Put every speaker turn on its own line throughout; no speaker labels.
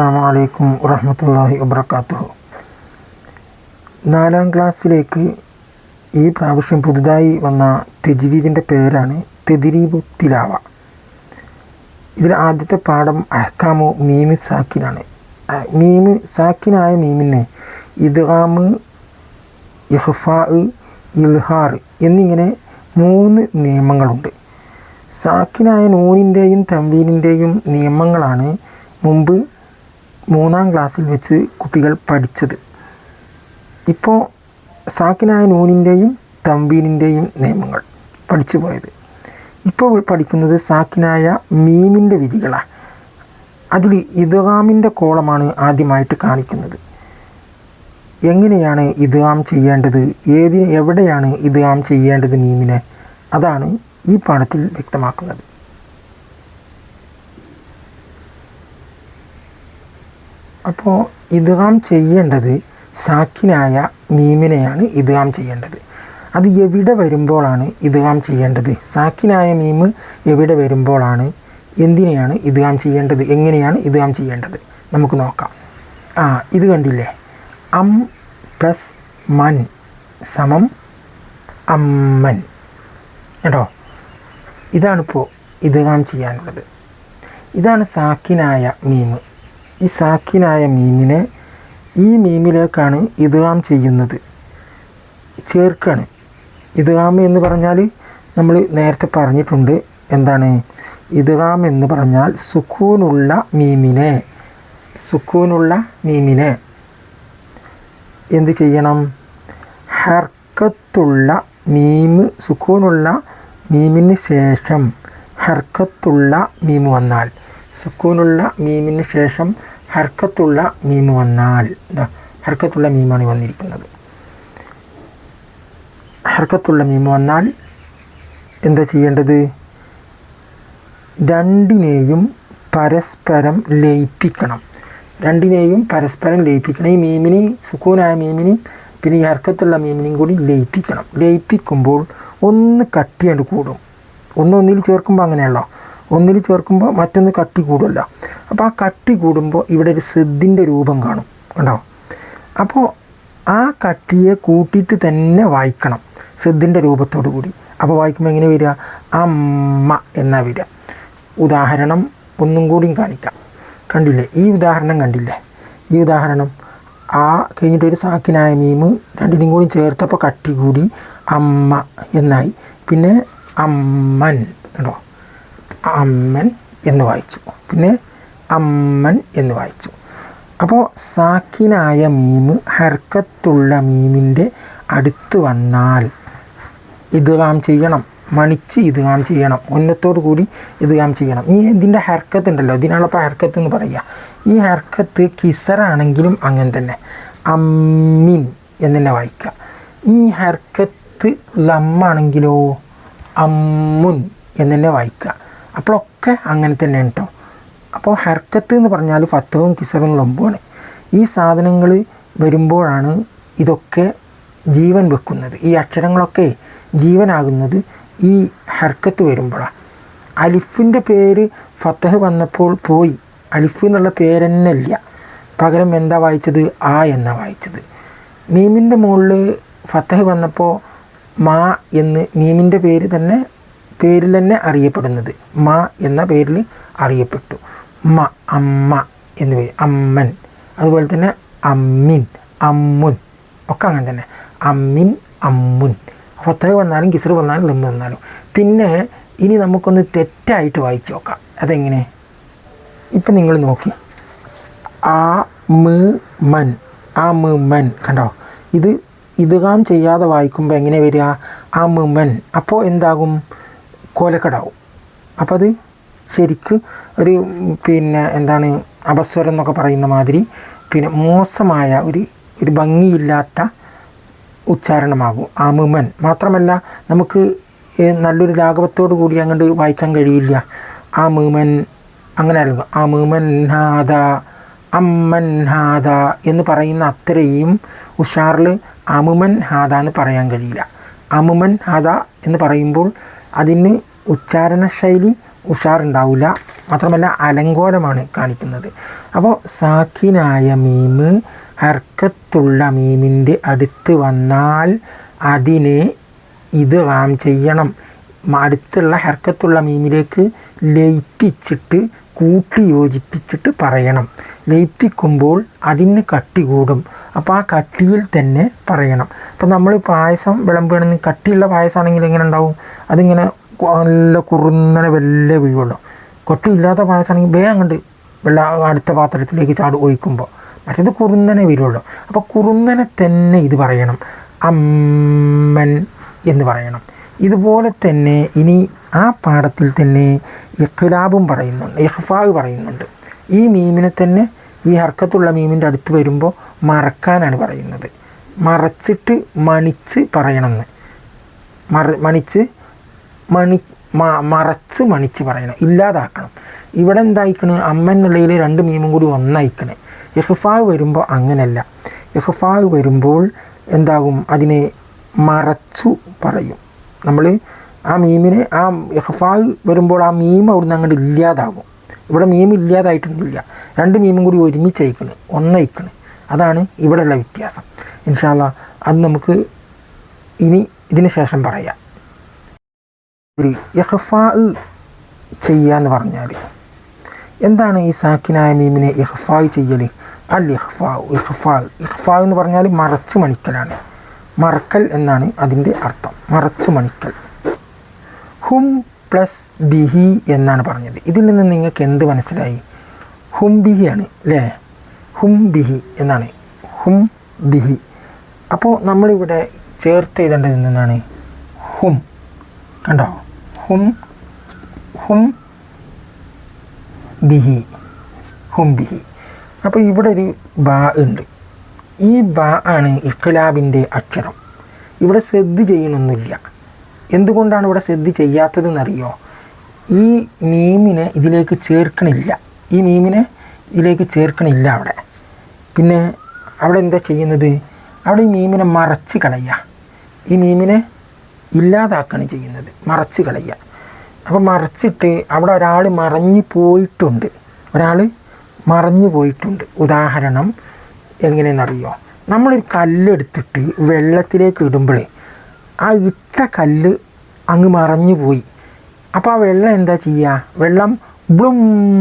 അസ്സാമലൈക്കും വറഹമത്തല്ലാഹി വബർക്കാത്തു നാലാം ക്ലാസ്സിലേക്ക് ഈ പ്രാവശ്യം പുതുതായി വന്ന തെജ്വീദിന്റെ പേരാണ് തെതിരീബു തിലാവ. ഇതിൽ ആദ്യത്തെ പാഠം അഹ്കാമു മീമി സാക്കിനാണ്. മീമ് സാക്കിനായ മീമിന് ഇദ്ഗാമ് ഇഹ്ഫാ ഇൽഹാർ എന്നിങ്ങനെ മൂന്ന് നിയമങ്ങളുണ്ട്. സാക്കിനായ നൂനിന്റെയും തമ്പീനിന്റെയും നിയമങ്ങളാണ് മുമ്പ് മൂന്നാം ക്ലാസ്സിൽ വെച്ച് കുട്ടികൾ പഠിച്ചത്. ഇപ്പോൾ സാക്കിനായ നൂനിന്റെയും തമ്പീനിന്റെയും നിയമങ്ങൾ പഠിച്ചു പോയത്. ഇപ്പോൾ പഠിക്കുന്നത് സാക്കിനായ മീമിന്റെ വിധികളാണ് അതിൽ ഇദ്ഗാമിന്റെ കോളമാണ് ആദ്യമായിട്ട് കാണിക്കുന്നത്. എങ്ങനെയാണ് ഇദ്ഗാം ചെയ്യേണ്ടത്? ഏതിന് എവിടെയാണ് ഇദ്ഗാം ചെയ്യേണ്ടത് മീമിനെ? അതാണ് ഈ പാഠത്തിൽ വ്യക്തമാക്കുന്നത്. അപ്പോൾ ഇദ്ഗാം ചെയ്യേണ്ടത് സാക്കിനായ മീമിനെയാണ് ഇദ്ഗാം ചെയ്യേണ്ടത്. അത് എവിടെ വരുമ്പോഴാണ് ഇദ്ഗാം ചെയ്യേണ്ടത്? സാക്കിനായ മീമ് എവിടെ വരുമ്പോഴാണ് എന്തിനെയാണ് ഇദ്ഗാം ചെയ്യേണ്ടത്? എങ്ങനെയാണ് ഇദ്ഗാം ചെയ്യേണ്ടത്? നമുക്ക് നോക്കാം. ആ ഇത് കണ്ടില്ലേ? അം പ്ലസ് മൻ സമം അമ്മൻ കേട്ടോ? ഇതാണിപ്പോൾ ഇദ്ഗാം ചെയ്യാനുള്ളത്. ഇതാണ് സാക്കിനായ മീമ്. ഈ സാക്കിനായ മീമിനെ ഈ മീമിലേക്കാണ് ഇദ്ഗാം ചെയ്യുന്നത്. ചേർക്കാണ്. ഇദ്ഗാം എന്ന് പറഞ്ഞാൽ നമ്മൾ നേരത്തെ പറഞ്ഞിട്ടുണ്ട് എന്താണ്? ഇദ്ഗാം എന്ന് പറഞ്ഞാൽ സുക്കൂനുള്ള മീമിനെ. സുക്കൂനുള്ള മീമിനെ. എന്ത് ചെയ്യണം? ഹർക്കത്തുള്ള മീമ് സുക്കൂനുള്ള മീമിന് ശേഷം ഹർക്കത്തുള്ള മീമ് വന്നാൽ സുക്കൂനുള്ള മീമിന് ശേഷം ഹർക്കത്തുള്ള മീമ് വന്നാൽ. എന്താ ഹർക്കത്തുള്ള മീമാണ് വന്നിരിക്കുന്നത്. ഹർക്കത്തുള്ള മീമ് വന്നാൽ എന്താ ചെയ്യേണ്ടത്? രണ്ടിനെയും പരസ്പരം ലയിപ്പിക്കണം. രണ്ടിനെയും പരസ്പരം ലയിപ്പിക്കണം. ഈ മീമിനെ സുക്കൂനായ മീമിനെയും പിന്നെ ഈ ഹർക്കത്തുള്ള മീമിനെയും കൂടി ലയിപ്പിക്കണം. ലയിപ്പിക്കുമ്പോൾ ഒന്ന് കട്ടിയാണ്ട് കൂടും. ഒന്നൊന്നിൽ ചേർക്കുമ്പോൾ അങ്ങനെയല്ലോ ഒന്നിൽ ചേർക്കുമ്പോൾ മറ്റൊന്ന് കട്ടി കൂടുമല്ലോ അപ്പോൾ ആ കട്ടി കൂടുമ്പോൾ ഇവിടെ ഒരു സിദ്ധിന്റെ രൂപം കാണും. കണ്ടോ? അപ്പോൾ ആ കട്ടിയെ കൂട്ടിയിട്ട് തന്നെ വായിക്കണം സിദ്ധിന്റെ രൂപത്തോടു കൂടി. അപ്പോൾ വായിക്കുമ്പോൾ എങ്ങനെ വരിക? അമ്മ എന്നാ വരിക? ഉദാഹരണം ഒന്നും കൂടിയും കാണിക്കാം. കണ്ടില്ലേ? ഈ ഉദാഹരണം കണ്ടില്ലേ? ഈ ഉദാഹരണം ആ കഴിഞ്ഞിട്ട് ഒരു സാക്കിനായ മീമ് രണ്ടിനും കൂടി ചേർത്തപ്പോൾ കട്ടി കൂടി അമ്മ എന്നായി. പിന്നെ അമ്മൻ. കേട്ടോ അമ്മൻ എന്ന് വായിച്ചു. പിന്നെ അമ്മൻ എന്ന് വായിച്ചു. അപ്പോൾ സാക്കിനായ മീമ് ഹർക്കത്തുള്ള മീമിന്റെ അടുത്ത് വന്നാൽ ഇദ്ഗാം ചെയ്യണം. മണിച്ച് ഇദ്ഗാം ചെയ്യണം. ഉന്നത്തോടു കൂടി ഇദ്ഗാം ചെയ്യണം. ഈ ഇതിന്റെ ഹർക്കത്ത് ഉണ്ടല്ലോ ഇതിനാണപ്പോൾ ഹർക്കത്ത് എന്ന് പറയുക. ഈ ഹർക്കത്ത് കിസറാണെങ്കിലും അങ്ങനെ തന്നെ. അമ്മിൻ എന്ന് തന്നെ വായിക്കുക. ഈ ഹർക്കത്ത് ലമ്മാണെങ്കിലോ? അമ്മുൻ എന്ന് തന്നെ വായിക്കുക. അപ്പോഴൊക്കെ അങ്ങനെ തന്നെ കേട്ടോ. അപ്പോൾ ഹർക്കത്ത് എന്ന് പറഞ്ഞാൽ ഫത്തവും കിസറും ലംബുമാണ് ഈ സാധനങ്ങൾ വരുമ്പോഴാണ് ഇതൊക്കെ ജീവൻ വെക്കുന്നത്. ഈ അക്ഷരങ്ങളൊക്കെ ജീവനാകുന്നത് ഈ ഹർക്കത്ത് വരുമ്പോഴാണ്. അലിഫിന്റെ പേര് ഫത്തഹ് വന്നപ്പോൾ പോയി. അലിഫ് എന്നുള്ള പേരെന്നെ ഇല്ല പകരം എന്താ വായിച്ചത്? ആ എന്നാ വായിച്ചത്. മീമിന്റെ മുകളിൽ ഫത്തഹ് വന്നപ്പോൾ മാ എന്ന് മീമിന്റെ പേര് തന്നെ പേരിൽ തന്നെ അറിയപ്പെടുന്നത്. മ എന്ന പേരിൽ അറിയപ്പെട്ടു. മ അമ്മ എന്ന് പേര്. അമ്മൻ. അതുപോലെ തന്നെ അമ്മിൻ അമ്മുൻ. ഒക്കെ അങ്ങനെ തന്നെ. അമ്മിൻ അമ്മുൻ. ഫത്തഹ് വന്നാലും കിസർ വന്നാലും ലിമ്മ വന്നാലും. പിന്നെ ഇനി നമുക്കൊന്ന് തെറ്റായിട്ട് വായിച്ചു നോക്കാം. അതെങ്ങനെ? ഇപ്പം നിങ്ങൾ നോക്കി. ആ മ് മൻ. ആ മ് മൻ. കണ്ടോ? ഇത് ഇതുകാം ചെയ്യാതെ വായിക്കുമ്പോൾ എങ്ങനെ വരിക? ആ മ് മൻ. അപ്പോൾ എന്താകും? കോലക്കടാവും. അപ്പോൾ അത് ശരിക്ക് ഒരു പിന്നെ എന്താണ് അപസ്വരം എന്നൊക്കെ പറയുന്ന മാതിരി പിന്നെ മോശമായ ഒരു ഒരു ഭംഗിയില്ലാത്ത ഉച്ചാരണമാകും. ആമുമൻ മാത്രമല്ല നമുക്ക് നല്ലൊരു ലാഘവത്തോടു കൂടി അങ്ങോട്ട് വായിക്കാൻ കഴിയില്ല. ആ മുമൻ അങ്ങനെ ആ മുമൻ ഹാദ അമ്മൻ ഹാദ എന്ന് പറയുന്ന അത്രയും ഉഷാറിൽ അമുമൻ ഹാദ എന്ന് പറയാൻ കഴിയില്ല. അമുമൻ ഹാദ എന്ന് പറയുമ്പോൾ അതിന് ഉച്ചാരണ ശൈലി ഉഷാറുണ്ടാവില്ല മാത്രമല്ല അലങ്കോലമാണ് കാണിക്കുന്നത്. അപ്പോൾ സാക്കിനായ മീമ് ഹർക്കത്തുള്ള മീമിന്റെ അടുത്ത് വന്നാൽ അതിനെ ഇത് റാം ചെയ്യണം. അടുത്തുള്ള ഹർക്കത്തുള്ള മീമിലേക്ക് ലയിപ്പിച്ചിട്ട് കൂട്ടി യോജിപ്പിച്ചിട്ട് പറയണം. ലയിപ്പിക്കുമ്പോൾ അതിന് കട്ടി കൂടും. അപ്പോൾ ആ കട്ടിയിൽ തന്നെ പറയണം. അപ്പോൾ നമ്മൾ പായസം വിളമ്പുകയാണെങ്കിൽ കട്ടിയുള്ള പായസമാണെങ്കിൽ എങ്ങനെ ഉണ്ടാവും? അതിങ്ങനെ നല്ല കുറുന്നനെ വല്ല വീഴുള്ളൂ കട്ടിയില്ലാത്ത പായസമാണെങ്കിൽ വേഗം കണ്ട് വെള്ള അടുത്ത പാത്രത്തിലേക്ക് ചാട് ഒഴിക്കുമ്പോൾ മറ്റേത് കുറുന്നനെ വരുള്ളൂ അപ്പോൾ കുറുന്നനെ തന്നെ ഇത് പറയണം. അമ്മൻ എന്ന് പറയണം. ഇതുപോലെ തന്നെ ഇനി ആ പാഠത്തിൽ തന്നെ ഇഖ്ലാബും പറയുന്നുണ്ട് ഇഹ്ഫാവ് പറയുന്നുണ്ട്. ഈ മീമിനെ തന്നെ ഈ ഹർക്കത്തുള്ള മീമിന്റെ അടുത്ത് വരുമ്പോൾ മറക്കാനാണ് പറയുന്നത്. മറച്ചിട്ട് മണിച്ച് പറയണമെന്ന്. മറ മണിച്ച് മണി മറച്ച് മണിച്ച് പറയണം ഇല്ലാതാക്കണം. ഇവിടെ എന്തായിക്കണ്? അമ്മ എന്നുള്ളതിൽ രണ്ട് മീമും കൂടി ഒന്നയക്കണ്. ഇഹ്ഫാവ് വരുമ്പോൾ അങ്ങനെയല്ല ഇഹ്ഫാവ് വരുമ്പോൾ എന്താകും? അതിനെ മറച്ചു പറയും. നമ്മൾ ആ മീമിനെ ആ ഇഹ്ഫാവ് വരുമ്പോൾ ആ മീം അവിടുന്ന് അങ്ങോട്ട് ഇല്ലാതാകും. ഇവിടെ മീം ഇല്ലാതായിട്ടൊന്നുമില്ല. രണ്ട് മീമും കൂടി ഒരുമിച്ച് അയക്കണ് ഒന്നയക്കണ്. അതാണ് ഇവിടെയുള്ള വ്യത്യാസം. ഇൻഷാല്ല അത് നമുക്ക് ഇനി ഇതിന് ശേഷം പറയാം. ഇഹ്ഫാ ചെയ്യുക എന്ന് പറഞ്ഞാൽ എന്താണ് ഈ സാക്കിനായ മീമിനെ ഇഹ്ഫാ ചെയ്യൽ അൽ ഇഹ്ഫാ ഇഹ്ഫാ ഇഹ്ഫാ എന്ന് പറഞ്ഞാൽ മറച്ചു മണിക്കലാണ്. മറക്കൽ എന്നാണ് അതിന്റെ അർത്ഥം. മറച്ചു മണിക്കൽ. ഹും പ്ലസ് ബിഹി എന്നാണ് പറഞ്ഞത്. ഇതിൽ നിന്ന് നിങ്ങൾക്ക് എന്ത് മനസ്സിലായി? ഹും ബിഹിയാണ് അല്ലേ? ഹും ബിഹി എന്നാണ്. ഹും ബിഹി. അപ്പോൾ നമ്മളിവിടെ ചേർത്ത് എഴുതേണ്ടത് എന്താണ് ഹും. കണ്ടോ? ഹും ഹും ബിഹി. ഹും ബിഹി. അപ്പോൾ ഇവിടെ ഒരു ബാ ഉണ്ട്. ഈ വ ആണ് ഇഖ്ലാബിന്റെ അക്ഷരം. ഇവിടെ ശ്രദ്ധ ചെയ്യണമൊന്നുമില്ല എന്തുകൊണ്ടാണ് ഇവിടെ ശ്രദ്ധ ചെയ്യാത്തതെന്നറിയോ? ഈ മീമിനെ ഇതിലേക്ക് ചേർക്കണില്ല. ഈ മീമിനെ ഇതിലേക്ക് ചേർക്കണില്ല അവിടെ. പിന്നെ അവിടെ എന്താ ചെയ്യുന്നത്? അവിടെ ഈ മീമിനെ മറച്ച് കളയുക. ഈ മീമിനെ ഇല്ലാതാക്കാണ് ചെയ്യുന്നത്. മറച്ച് കളയുക. അപ്പോൾ മറച്ചിട്ട് അവിടെ ഒരാൾ മറഞ്ഞു പോയിട്ടുണ്ട്. ഒരാൾ മറഞ്ഞു പോയിട്ടുണ്ട്. ഉദാഹരണം എങ്ങനെയെന്നറിയോ? നമ്മളൊരു കല്ലെടുത്തിട്ട് വെള്ളത്തിലേക്ക് ഇടുമ്പോൾ ആ ഇട്ട കല്ല് അങ്ങ് മറഞ്ഞു പോയി. അപ്പോൾ ആ വെള്ളം എന്താ ചെയ്യുക വെള്ളം ബ്ലും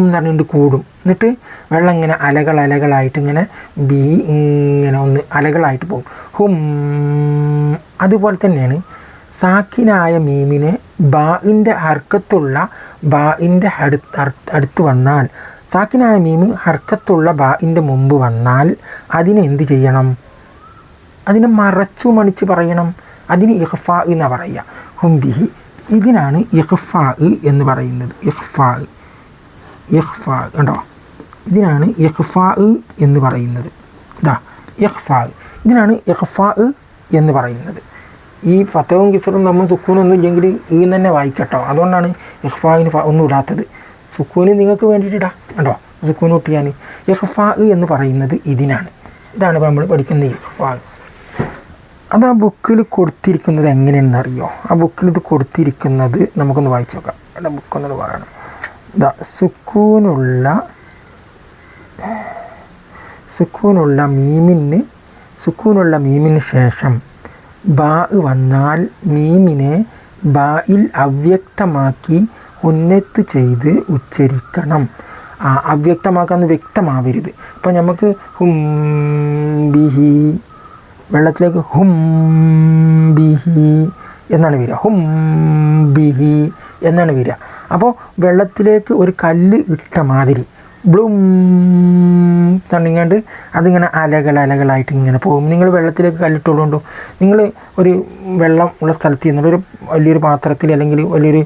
എന്ന് പറഞ്ഞുകൊണ്ട് കൂടും. എന്നിട്ട് വെള്ളം ഇങ്ങനെ അലകൾ അലകളായിട്ട് ഇങ്ങനെ ബി ഇങ്ങനെ ഒന്ന് അലകളായിട്ട് പോകും. ഹും. അതുപോലെ തന്നെയാണ് സാക്കിനായ മീമിനെ ബാഇന്റെ ഹർക്കത്തുള്ള ബാഇന്റെ അടുത്ത് അടുത്ത് വന്നാൽ സാക്കിനായ മീമ് ഹർക്കത്തുള്ള ബാഇന്റെ മുമ്പ് വന്നാൽ അതിനെ എന്ത് ചെയ്യണം? അതിനെ മറച്ചു മണിച്ച് പറയണം. അതിന് ഇഹ്ഫാ എന്ന് പറയുക. ഹുംബിഹി ഇതിനാണ് ഇഹ്ഫാ എന്ന് പറയുന്നത്. ഇഹ്ഫാ ഇഹ്ഫാ കണ്ടോ? ഇതിനാണ് ഇഹ്ഫാ എന്ന് പറയുന്നത്. ഇതാ ഇഹ്ഫാ ഇതിനാണ് ഇഹ്ഫാ എന്ന് പറയുന്നത്. ഈ ഫത്തവും കിസറും നമ്മൾ സുക്കൂനൊന്നും ഇല്ലെങ്കിൽ ഈ തന്നെ വായിക്കട്ടോ. അതുകൊണ്ടാണ് ഇഹ്ഫാവിന് ഒന്നും ഇടാത്തത്. സുക്കൂന് നിങ്ങൾക്ക് വേണ്ടിയിട്ട് ഇടാം കണ്ടോ? സുക്കൂന് ഒട്ടിയാൻ യഷുഫാ എന്ന് പറയുന്നത് ഇതിനാണ്. ഇതാണ് ഇപ്പോൾ നമ്മൾ പഠിക്കുന്നത് യഷുഫാ അത് ആ ബുക്കിൽ കൊടുത്തിരിക്കുന്നത് എങ്ങനെയാണെന്ന് അറിയോ ആ ബുക്കിൽ ഇത് കൊടുത്തിരിക്കുന്നത് നമുക്കൊന്ന് വായിച്ചു നോക്കാം. ബുക്ക് ബുക്കൊന്നത് പറയണം. ഇതാ സുക്കൂനുള്ള സുക്കൂനുള്ള മീമിന് സുക്കൂനുള്ള മീമിന് ശേഷം ബാ വന്നാൽ മീമിനെ ബായിൽ അവ്യക്തമാക്കി ഉന്നത്ത് ചെയ്ത് ഉച്ചരിക്കണം. ആ അവ്യക്തമാക്കാന്ന് വ്യക്തമാവരുത്. ഇപ്പം നമുക്ക് ഹും ബിഹി വെള്ളത്തിലേക്ക് ഹും ബിഹി എന്നാണ് വരിക. ഹും ബിഹി എന്നാണ് വരിക. അപ്പോൾ വെള്ളത്തിലേക്ക് ഒരു കല്ല് ഇട്ട മാതിരി. ബ്ലൂം തണ്ണിങ്ങാണ്ട് അതിങ്ങനെ അലകൾ അലകളായിട്ട് ഇങ്ങനെ പോകും. നിങ്ങൾ വെള്ളത്തിലേക്ക് കല്ലിട്ടുള്ളതുകൊണ്ടോ നിങ്ങൾ ഒരു വെള്ളം ഉള്ള സ്ഥലത്ത് നിന്നുള്ള ഒരു വലിയൊരു പാത്രത്തിൽ അല്ലെങ്കിൽ വലിയൊരു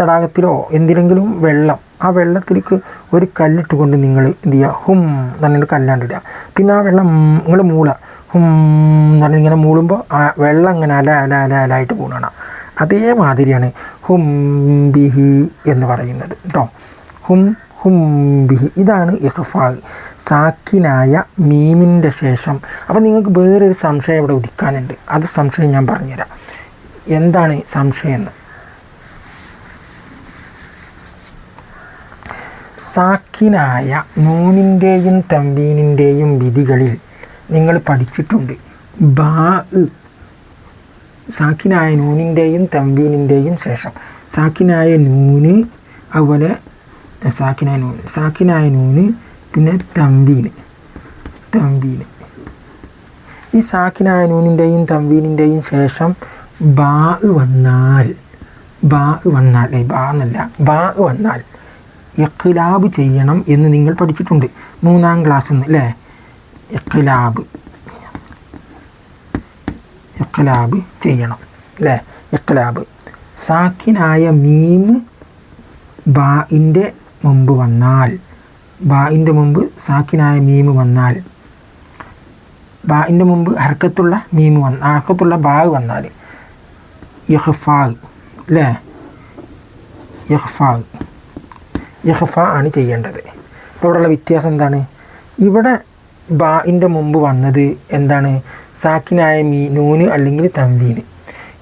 തടാകത്തിലോ എന്തിലെങ്കിലും വെള്ളം ആ വെള്ളത്തിലേക്ക് ഒരു കല്ലിട്ട് കൊണ്ട് നിങ്ങൾ എന്ത് ചെയ്യുക? ഹും പറഞ്ഞിട്ട് കല്ലാണ്ടിടുക പിന്നെ ആ വെള്ളം നിങ്ങൾ മൂള. ഹും എന്ന് ഇങ്ങനെ മൂളുമ്പോൾ ആ വെള്ളം ഇങ്ങനെ അല അല അല അലായിട്ട് പോകണം അതേമാതിരിയാണ് ഹും ബിഹി എന്ന് പറയുന്നത്. കേട്ടോ ഹും ഹും ബിഹി. ഇതാണ് ഇഹ്ഫാ സാക്കിനായ മീമിന്റെ ശേഷം. അപ്പോൾ നിങ്ങൾക്ക് വേറൊരു സംശയം ഇവിടെ ഉദിക്കാനുണ്ട്. അത് സംശയം ഞാൻ പറഞ്ഞുതരാം. എന്താണ് സംശയം എന്ന്? സാക്കിനായ നൂനിന്റെയും തമ്പീനിന്റെയും വിധികളിൽ നിങ്ങൾ പഠിച്ചിട്ടുണ്ട്. ബാ സാക്കിനായ നൂനിന്റെയും തമ്പീനിന്റെയും ശേഷം. സാക്കിനായ നൂന് അതുപോലെ സാക്കിനായ നൂന് സാക്കിനായ നൂന് പിന്നെ തമ്പീന് തമ്പീന്. ഈ സാക്കിനായ നൂനിന്റെയും തമ്പീനിന്റെയും ശേഷം ബാ വന്നാൽ ബാ വന്നാൽ ബാ എന്നല്ല ബാ വന്നാൽ ഇഖ്ലാബ് ചെയ്യണം എന്ന് നിങ്ങൾ പഠിച്ചിട്ടുണ്ട് മൂന്നാം ക്ലാസ്സിൽ നിന്ന് അല്ലേ? ഇഖ്ലാബ്. ഇഖ്ലാബ് ചെയ്യണം അല്ലേ? ഇഖ്ലാബ്. സാക്കിനായ മീം ബാഇന്റെ മുമ്പ് വന്നാൽ. ബാഇന്റെ മുമ്പ് സാക്കിനായ മീമ് വന്നാൽ. ബാഇന്റെ മുമ്പ് ഹർക്കത്തുള്ള മീമ് വന്ന ഹർക്കത്തുള്ള ബാഗ് വന്നാൽ. യഹ്ഫാഗ് അല്ലേ യഹ്ഫാഗ് യഹ്ഫ ആണ് ചെയ്യേണ്ടത്. ഇപ്പോൾ ഇവിടെയുള്ള വ്യത്യാസം എന്താണ്? ഇവിടെ ബാഇന്റെ മുമ്പ് വന്നത് എന്താണ്? സാക്കിനായ മീ നൂന് അല്ലെങ്കിൽ തമ്പീന്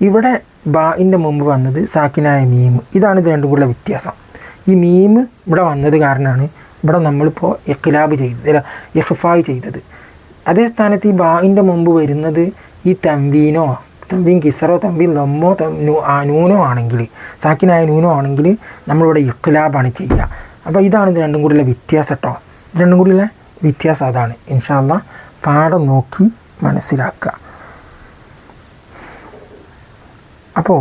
ഇവിടെ ബാഇന്റെ മുമ്പ് വന്നത് സാക്കിനായ മീമ് ഇതാണ് ഇത് രണ്ടും കൂടെ വ്യത്യാസം. ഈ മീം ഇവിടെ വന്നത് കാരണമാണ് ഇവിടെ നമ്മളിപ്പോൾ ഇഖ്ലാബ് ചെയ്തത് അല്ല ഇഹ്ഫായ് ചെയ്തത്. അതേ സ്ഥാനത്ത് ഈ ബാഹിന്റെ മുമ്പ് വരുന്നത് ഈ തമ്പീനോ തമ്പീൻ കിസറോ തമ്പീൻ ലമ്മോ നൂനോ ആണെങ്കിൽ സാക്കിനായ നൂനോ ആണെങ്കിൽ നമ്മളിവിടെ ഇഖ്ലാബാണ് ചെയ്യുക. അപ്പോൾ ഇതാണ് ഇത് രണ്ടും കൂടിയുള്ള വ്യത്യാസം കേട്ടോ രണ്ടും കൂടിയുള്ള വ്യത്യാസം അതാണ്. ഇൻഷാല്ല പാഠം നോക്കി മനസ്സിലാക്കുക അപ്പോൾ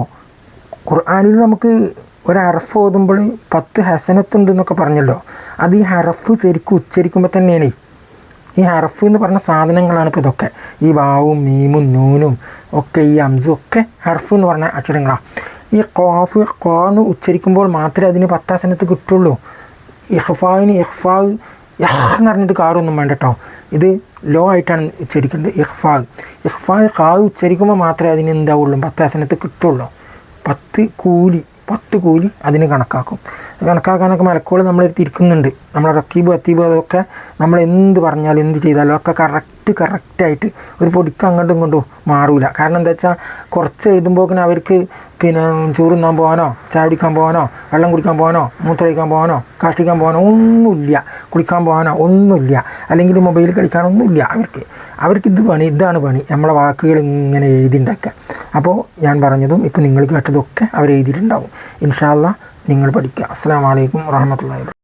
ഖുർആാനിൽ നമുക്ക് ഒരു ഹറഫ് ഓതുമ്പോൾ പത്ത് ഹസനത്തുണ്ട് എന്നൊക്കെ പറഞ്ഞല്ലോ. അത് ഈ ഹറഫ് ശരിക്കും ഉച്ചരിക്കുമ്പോൾ തന്നെയാണ്. ഈ ഹറഫ് എന്ന് പറഞ്ഞ സാധനങ്ങളാണ് ഇപ്പോൾ ഇതൊക്കെ. ഈ വാവും മീമും നൂനും ഒക്കെ ഈ അംസും ഒക്കെ ഹറഫ് എന്ന് പറഞ്ഞ അക്ഷരങ്ങളാണ് ഈ കോഫ് കോ എന്ന് ഉച്ചരിക്കുമ്പോൾ മാത്രമേ അതിന് പത്താസനത്ത് കിട്ടുള്ളൂ. ഇഹ്ഫാവിന് ഇഹ്ഫാവ് യഹ് എന്ന് പറഞ്ഞിട്ട് കാറൊന്നും വേണ്ട കേട്ടോ. ഇത് ലോ ആയിട്ടാണ് ഉച്ചരിക്കേണ്ടത് ഇഹ്ഫാവ് ഇഹ്ഫാവ് ഖാവ് ഉച്ചരിക്കുമ്പോൾ മാത്രമേ അതിന് എന്താവുള്ളൂ പത്താസനത്ത് കിട്ടുള്ളൂ. പത്ത് കൂലി. പത്ത് കൂലി അതിന് കണക്കാക്കും. കണക്കാക്കാനൊക്കെ മലക്കോൾ നമ്മളെടുത്ത് ഇരിക്കുന്നുണ്ട്. നമ്മളെ റക്കീബ് അത്തീബ് അതൊക്കെ നമ്മൾ എന്ത് പറഞ്ഞാലും എന്ത് ചെയ്താലും ഒക്കെ കറക്റ്റ് കറക്റ്റായിട്ട് ഒരു പൊടിക്ക് അങ്ങോട്ടും ഇങ്ങോട്ടും മാറൂല. കാരണം എന്താ വെച്ചാൽ കുറച്ച് എഴുതുമ്പോക്കിന് അവർക്ക് പിന്നെ ചോറുന്നാൻ പോകാനോ ചായ പോകാനോ വെള്ളം കുടിക്കാൻ പോകാനോ മൂത്രമൊഴിക്കാൻ പോകാനോ കാഷ്ടിക്കാൻ പോകാനോ ഒന്നുമില്ല. കുളിക്കാൻ പോകാനോ ഒന്നുമില്ല. അല്ലെങ്കിൽ മൊബൈൽ കളിക്കാനൊന്നുമില്ല അവർക്ക്. അവർക്ക് ഇത് പണി ഇതാണ് പണി. നമ്മളെ വാക്കുകൾ ഇങ്ങനെ എഴുതിണ്ടാക്കുക. അപ്പോൾ ഞാൻ പറഞ്ഞതും ഇപ്പോൾ നിങ്ങൾ കേട്ടതൊക്കെ അവർ എഴുതിയിട്ടുണ്ടാവും ഇൻഷാല്ല നിങ്ങൾ പഠിക്കുക. അസ്സാം വലൈക്കും വാഹമത്തല്ലാ